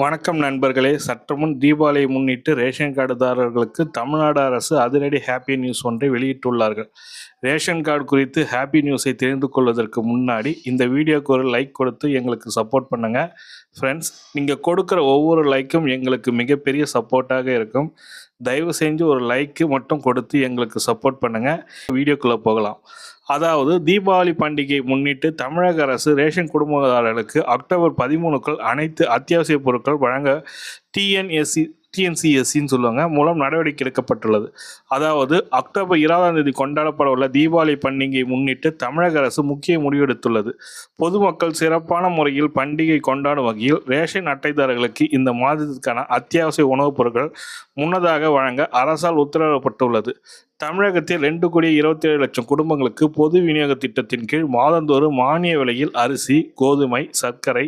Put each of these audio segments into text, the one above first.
வணக்கம் நண்பர்களே. சற்று முன் தீபாவளியை முன்னிட்டு ரேஷன் கார்டுதாரர்களுக்கு தமிழ்நாடு அரசு அதிரடி ஹாப்பி நியூஸ் ஒன்றை வெளியிட்டுள்ளார்கள். ரேஷன் கார்டு குறித்து ஹாப்பி நியூஸை தெரிந்து கொள்வதற்கு முன்னாடி இந்த வீடியோக்கு ஒரு லைக் கொடுத்து எங்களுக்கு சப்போர்ட் பண்ணுங்கள் ஃப்ரெண்ட்ஸ் நீங்கள் கொடுக்குற ஒவ்வொரு லைக்கும் எங்களுக்கு மிகப்பெரிய சப்போர்ட்டாக இருக்கும். தயவு செஞ்சு ஒரு லைக்கு மட்டும் கொடுத்து எங்களுக்கு சப்போர்ட் பண்ணுங்கள் வீடியோக்குள்ளே போகலாம். அதாவது தீபாவளி பண்டிகையை முன்னிட்டு தமிழக அரசு ரேஷன் குடும்பதாரர்களுக்கு அக்டோபர் பதிமூணுக்குள் அனைத்து அத்தியாவசிய பொருட்கள் வழங்க டிஎன்எஸ்சி டிஎன்சிஎஸ்சின்னு சொல்லுவாங்க. மூலம் நடவடிக்கை எடுக்கப்பட்டுள்ளது. அதாவது அக்டோபர் இருபதாம் தேதி கொண்டாடப்பட உள்ள தீபாவளி பண்டிகையை முன்னிட்டு தமிழக அரசு முக்கிய முடிவெடுத்துள்ளது. பொதுமக்கள் சிறப்பான முறையில் பண்டிகை கொண்டாடும் வகையில் ரேஷன் அட்டைதாரர்களுக்கு இந்த மாதத்திற்கான அத்தியாவசிய உணவுப் பொருட்கள் முன்னதாக வழங்க அரசால் உத்தரவிடப்பட்டுள்ளது. தமிழகத்தில் ரெண்டு கோடி இருபத்தி ஏழு லட்சம் குடும்பங்களுக்கு பொது விநியோக திட்டத்தின் கீழ் மாதந்தோறும் மானிய விலையில் அரிசி கோதுமை சர்க்கரை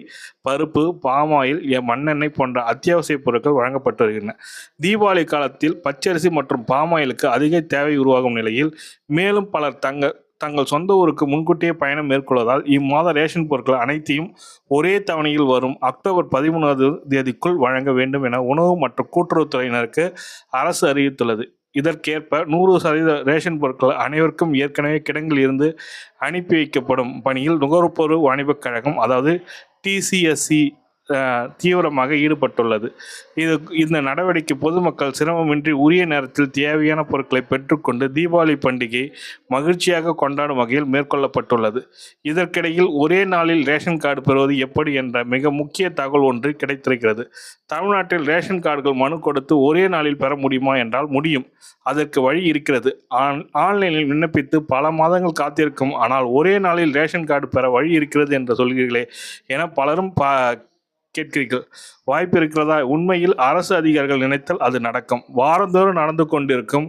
பருப்பு பாமாயில் மண்ணெண்ணெய் போன்ற அத்தியாவசிய பொருட்கள் வழங்கப்பட்டு வருகின்றன. தீபாவளி காலத்தில் பச்சரிசி மற்றும் பாமாயிலுக்கு அதிக தேவை உருவாகும் நிலையில் மேலும் பலர் தங்க தங்கள் சொந்த ஊருக்கு முன்கூட்டியே பயணம் மேற்கொள்வதால் இம்மாத ரேஷன் பொருட்கள் அனைத்தையும் ஒரே தவணையில் வரும் அக்டோபர் பதிமூணாவது தேதிக்குள் வழங்க வேண்டும் என உணவு மற்றும் கூட்டுறவுத்துறையினருக்கு அரசு அறிவித்துள்ளது. இதற்கேற்ப நூறு சதவீத ரேஷன் பொருட்கள் அனைவருக்கும் ஏற்கனவே கிடங்கில் இருந்து அனுப்பி வைக்கப்படும் பணியில் நுகர்பொருள் வாணிபக் கழகம் அதாவது டிசிஎஸ்சி தீவிரமாக ஈடுபட்டுள்ளது. இது இந்த நடவடிக்கை பொதுமக்கள் சிரமமின்றி உரிய நேரத்தில் தேவையான பொருட்களை பெற்றுக்கொண்டு தீபாவளி பண்டிகை மகிழ்ச்சியாக கொண்டாடும் வகையில் மேற்கொள்ளப்பட்டுள்ளது. இதற்கிடையில் ஒரே நாளில் ரேஷன் கார்டு பெறுவது எப்படி என்ற மிக முக்கிய தகவல் ஒன்று கிடைத்திருக்கிறது. தமிழ்நாட்டில் ரேஷன் கார்டுகள் மனு கொடுத்து ஒரே நாளில் பெற முடியுமா என்றால் முடியும். அதற்கு வழி இருக்கிறது. ஆன் ஆன்லைனில் விண்ணப்பித்து பல மாதங்கள் காத்திருக்கும். ஆனால் ஒரே நாளில் ரேஷன் கார்டு பெற வழி இருக்கிறது என்று சொல்கிறீர்களே என பலரும் ப கேட்கிறீர்கள். வாய்ப்பு இருக்கிறதா? உண்மையில் அரசு அதிகாரிகள் நினைத்தால் அது நடக்கும். வாரந்தோறும் நடந்து கொண்டிருக்கும்.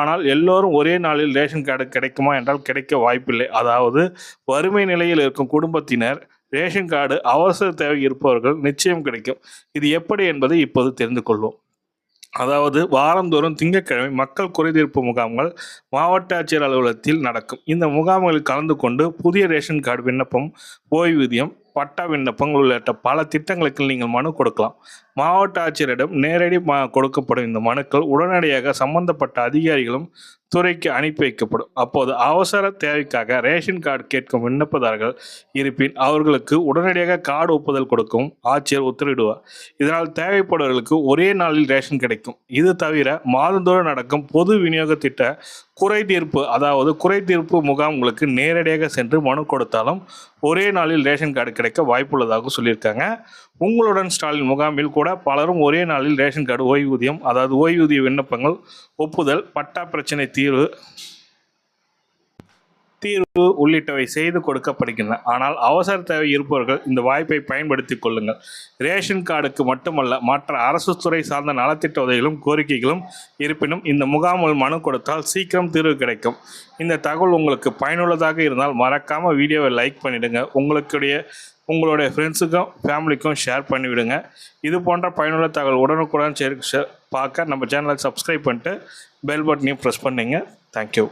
ஆனால் எல்லோரும் ஒரே நாளில் ரேஷன் கார்டு கிடைக்குமா என்றால் கிடைக்க வாய்ப்பில்லை. அதாவது வறுமை நிலையில் இருக்கும் குடும்பத்தினர் ரேஷன் கார்டு அவசர தேவை இருப்பவர்கள் நிச்சயம் கிடைக்கும். இது எப்படி என்பதை இப்போது தெரிந்து கொள்வோம். அதாவது வாரந்தோறும் திங்கட்கிழமை மக்கள் குறைதீர்ப்பு முகாம்கள் மாவட்ட ஆட்சியர் அலுவலகத்தில் நடக்கும். இந்த முகாம்களில் கலந்து கொண்டு புதிய ரேஷன் கார்டு விண்ணப்பம் ஓய்வூதியம் பட்டா விண்ணப்பங்கள் உள்ளிட்ட பல திட்டங்களுக்கு நீங்கள் மனு கொடுக்கலாம். மாவட்ட ஆட்சியரிடம் நேரடி கொடுக்கப்படும் இந்த மனுக்கள் உடனடியாக சம்பந்தப்பட்ட அதிகாரிகளும் துறைக்கு அனுப்பி வைக்கப்படும். அப்போது அவசர தேவைக்காக ரேஷன் கார்டு கேட்கும் விண்ணப்பதாரர்கள் இருப்பின் அவர்களுக்கு உடனடியாக கார்டு ஒப்புதல் கொடுக்கும் ஆட்சியர் உத்தரவிடுவார். இதனால் தேவைப்படுவர்களுக்கு ஒரே நாளில் ரேஷன் கிடைக்கும். இது தவிர மாதந்தோறும் நடக்கும் பொது விநியோக திட்ட குறை தீர்ப்பு அதாவது குறை தீர்ப்பு முகாம்களுக்கு நேரடியாக சென்று மனு கொடுத்தாலும் ஒரே நாளில் ரேஷன் கார்டு கிடைக்க வாய்ப்புள்ளதாக சொல்லியிருக்காங்க. உங்களுடன் ஸ்டாலின் முகாமில் கூட பலரும் ஒரே நாளில் ரேஷன் கார்டு ஓய்வூதியம் அதாவது ஓய்வூதிய விண்ணப்பங்கள் ஒப்புதல் பட்டா பிரச்சனை தீர்வு தீர்வு உள்ளிட்டவை செய்து கொடுக்கப்படுகின்றன. ஆனால் அவசர தேவை இருப்பவர்கள் இந்த வாய்ப்பை பயன்படுத்தி கொள்ளுங்கள். ரேஷன் கார்டுக்கு மட்டுமல்ல மற்ற அரசு துறை சார்ந்த நலத்திட்ட உதவிகளும் கோரிக்கைகளும் இருப்பினும் இந்த முகாமில் மனு கொடுத்தால் சீக்கிரம் தீர்வு கிடைக்கும். இந்த தகவல் உங்களுக்கு பயனுள்ளதாக இருந்தால் மறக்காமல் வீடியோவை லைக் பண்ணிவிடுங்க உங்களுடைய உங்களுடைய ஃப்ரெண்ட்ஸுக்கும் ஃபேமிலிக்கும் ஷேர் பண்ணிவிடுங்க. இது போன்ற பயனுள்ள தகவல் உடனுக்குடன் பார்க்க நம்ம சேனலை சப்ஸ்கிரைப் பண்ணிட்டு பெல் பட்டனையும் ப்ரெஸ் பண்ணிங்க. தேங்க்யூ